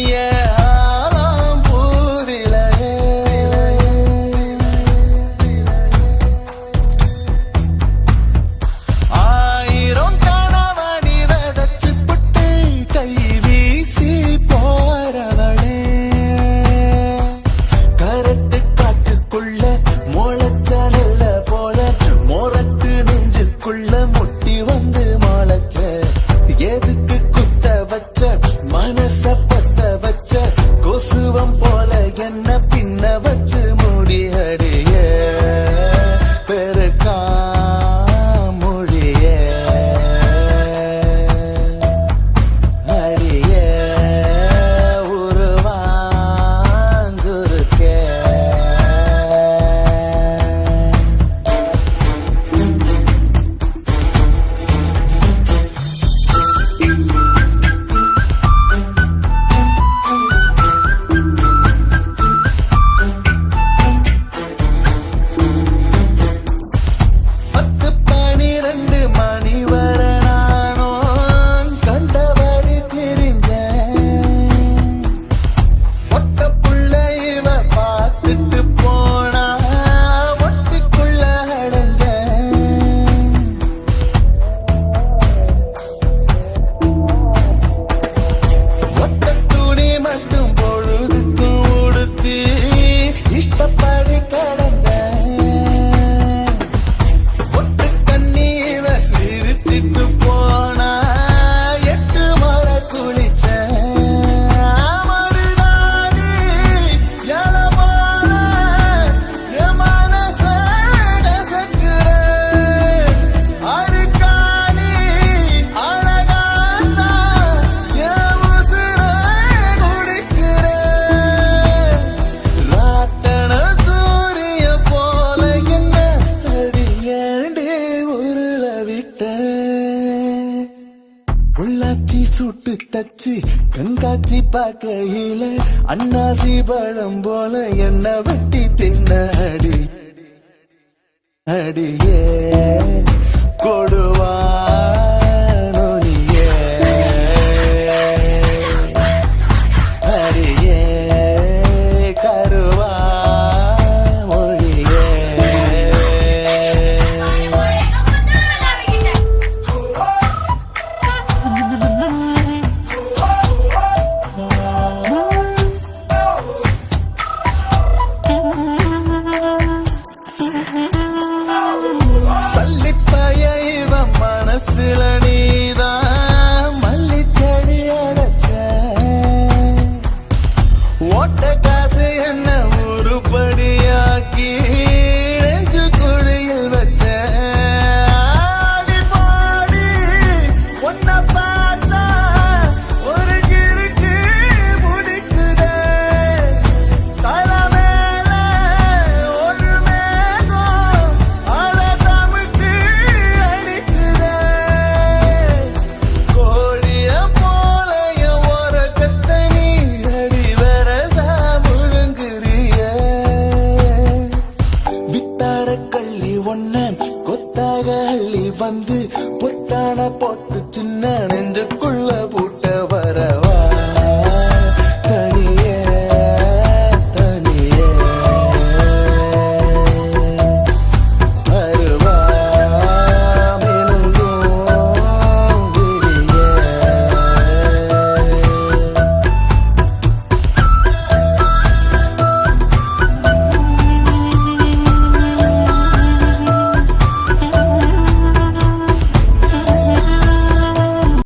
yeah. உருவம் போல என்ன கட்ட உள்ளாச்சி சுட்டு தச்சு கண்காட்சி பார்க்கையில அண்ணாசி பழம் போல என்ன வெட்டி தின்ன அடி அடியே. சல்லிப்பைய இவன் மனசுல வந்து புத்தான போட்டு சின்ன நெஞ்சுக்குள்ள பூட்ட வர